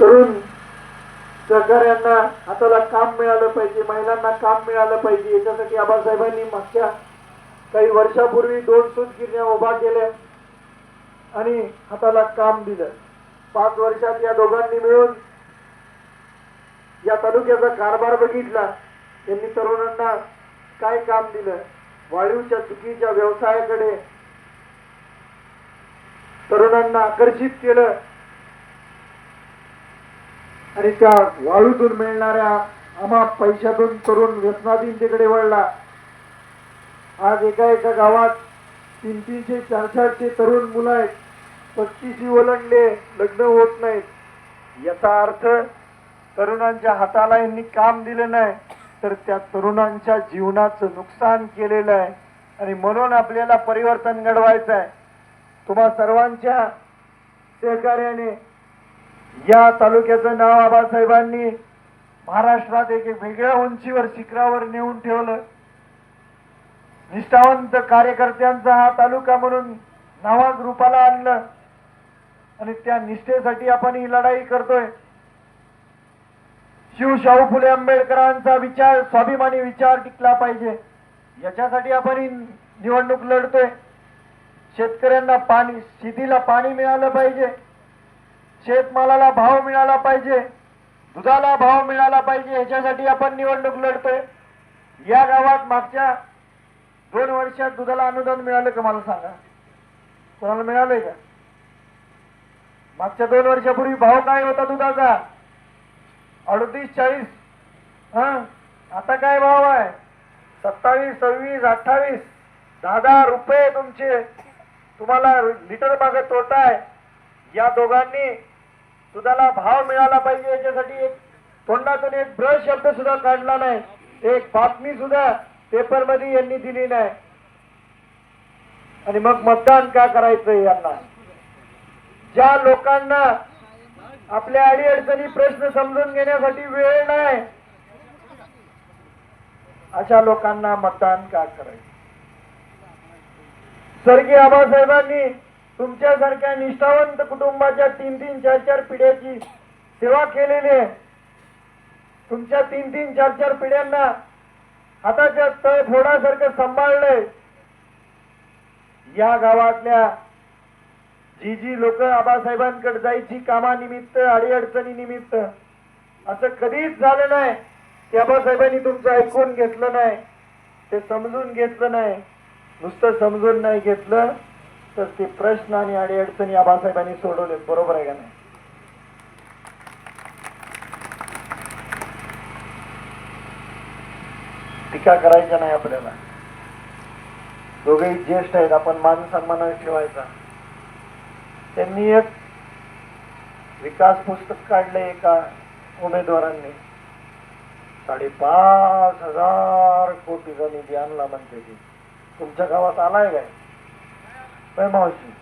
तरुण सहकार्यांना हाताला काम मिळालं पाहिजे महिलांना काम मिळालं पाहिजे. याच्यासाठी आबासाहेबांनी मागच्या काही वर्षापूर्वी दोन सूतगिरण्या उभा केल्या आणि हाताला काम दिलं. पाच वर्षात या दोघांनी मिळून या तालुक्याचा कारभार बघितला. त्यांनी तरुणांना काय काम दिलं? वाळूच्या चुकीच्या व्यवसायाकडे तरुणांना आकर्षित केलं. आणि त्या वाळूतून मिळणाऱ्या आम्हा पैशातून तरुण व्यसनाधीनतेकडे वळला. आज एका एका गावात तीन तीनशे चार चारशे तरुण मुलं आहेत. पस्तीशी ओलांडले लग्न होत नाहीत. याचा अर्थ तरुणांच्या हाताला यांनी काम दिलं नाही तर त्या तरुणांच्या जीवनाचं नुकसान केलेलं आहे. आणि म्हणून आपल्याला परिवर्तन घडवायचं आहे. तुम्हा सर्वांच्या सहकार्याने या तालुक्याचं नाव आबासाहेबांनी महाराष्ट्रात एक वेगळ्या उंचीवर शिखरावर नेऊन ठेवलं. निष्ठावंत कार्यकर्त्यांचा हा तालुका म्हणून नावाज रूपाला आणलं. आणि त्या निष्ठेसाठी आपण ही लढाई करतोय. शिव शाहू फुले आंबेडकरांचा विचार स्वाभिमानी विचार टिकला पाहिजे. याच्यासाठी आपण ही निवडणूक लढतोय. शेतकऱ्यांना पाणी शेतीला पाणी मिळालं पाहिजे. शेतमालाला भाव मिळाला पाहिजे दुधाला भाव मिळाला पाहिजे याच्यासाठी आपण निवडणूक लढतोय. या गावात मागच्या दोन वर्षात दुधाला अनुदान मिळालं का मला सांगा? कोणाला मिळालंय का? मागच्या दोन वर्षापूर्वी भाव काय होता दुधाचा? अडतीस चाळीस हा? आता काय भाव आहे? सत्तावीस सव्वीस अठ्ठावीस दहा दहा रुपये तुमचे. तुम्हाला लिटर मागे तोटा आहे. या दोघांनी दुधाला भाव मिळाला पाहिजे याच्यासाठी एक तोंडातून एक ब्रश शब्द सुद्धा काढला नाही. एक बातमी सुद्धा पेपरमध्ये यांनी दिली नाही. आणि मग मतदान का करायचं यांना? ज्या लोकांना आपल्या अडीअडचणी प्रश्न समजून घेण्यासाठी वेळ नाही अशा लोकांना मतदान का करायचं स्वर्गीय आबासाहेबांनी तुमच्यासारख्या निष्ठावंत कुटुंबाच्या तीन तीन चार चार पिढ्याची सेवा केलेली आहे. तुमच्या तीन तीन चार चार पिढ्यांना हाताच्या तळ फोडासारखं सांभाळलंय. या गावातल्या जी जी लोक आबासाहेबांकडे जायची कामानिमित्त अडीअडचणीनिमित्त असं कधीच झालं नाही की आबासाहेबांनी तुमचं ऐकून घेतलं नाही ते समजून घेतलं नाही. नुसतं समजून नाही घेतलं. तर ते प्रश्न आणि अडीअडचणी आबासाहेबांनी सोडवले बरोबर आहे का नाही? टीका करायच्या नाही आपल्याला. दोघेही ज्येष्ठ आहेत. आपण मान सन्मानाने ठेवायचा. त्यांनी एक विकास पुस्तक काढले एका उमेदवारांनी. साडेपाच हजार कोटीचा निधी आणला म्हणते की तुमच्या गावात आलाय काय? काय मावशी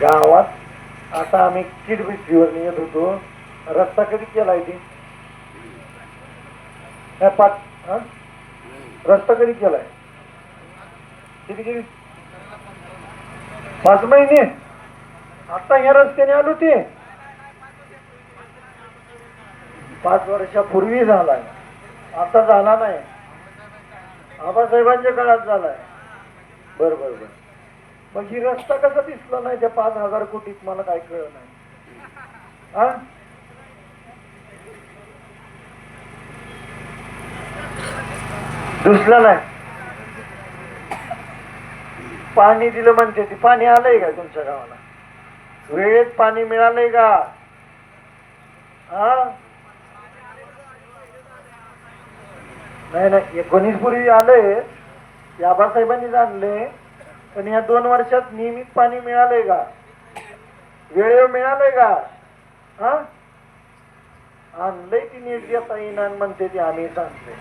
गावात आता आम्ही किड भीतीवर येत होतो. रस्ता कधी केला आहे ते पाच रस्ता कधी केलाय? किती किती? पाच महिने. आता ह्या रस्त्याने आलो ते. पाच वर्षापूर्वी झालाय. आता झाला नाही. आबासाहेबांच्या काळात झालाय. बर बर बर. मग ही रस्ता कसा दिसला नाही त्या पाच हजार कोटीत? मला काय कळलं नाही. हा? दुसला नाही. पाणी दिलं म्हणते ती. पाणी आलंय का तुमच्या गावाला? वेळेत पाणी मिळालंय का? हा? नाही नाही एकोणीस पूर्वी आलंय. ते आबासाहेबांनी आणले पण या दोन वर्षात नियमित पाणी मिळालंय का? वेळेवर मिळालंय का? हा? आणलंय ती नीट देता येईना म्हणते ती आम्ही सांगते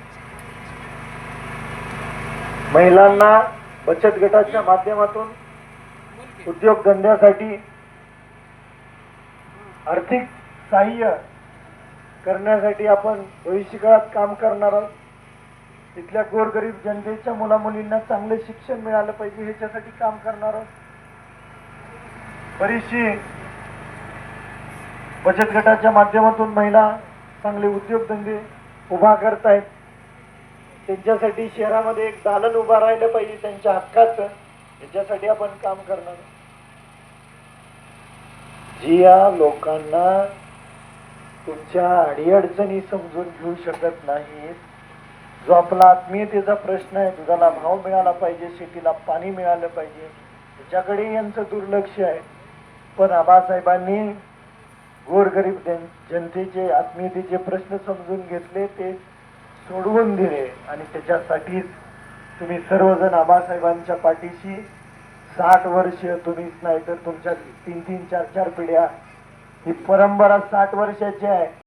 महिलांना बचत गटाच्या माध्यमातून उद्योगधंद्यासाठी आर्थिक सहाय्य करण्यासाठी आपण भविष्यकाळात काम करणार आहोत. तिथल्या गोरगरीब जनतेच्या मुलामुलींना चांगलं शिक्षण मिळालं पाहिजे ह्याच्यासाठी काम करणार आहोत. बरीचशी बचत गटाच्या माध्यमातून महिला चांगले उद्योगधंदे उभा करतायत. त्यांच्यासाठी शहरामध्ये एक दालन उभा राहिलं पाहिजे त्यांच्या हक्काचं. याच्यासाठी आपण काम करणार जी या लोकांना तुमच्या अडीअडचणी समजून घेऊ शकत नाहीत जो आपला आत्मीयतेचा प्रश्न आहे दुधाला भाव मिळाला पाहिजे शेतीला पाणी मिळालं पाहिजे त्याच्याकडे यांचं दुर्लक्ष आहे. पण आबासाहेबांनी गोरगरीब जन जनतेचे आत्मीयतेचे प्रश्न समजून घेतले ते सोडवून दिले. आणि त्याच्यासाठीच तुम्ही सर्वजण आबासाहेबांच्या पाठीशी साठ वर्ष तुम्हीच नाही तर तुमच्या तीन तीन चार चार पिढ्या ही परंपरा साठ वर्षाची आहे.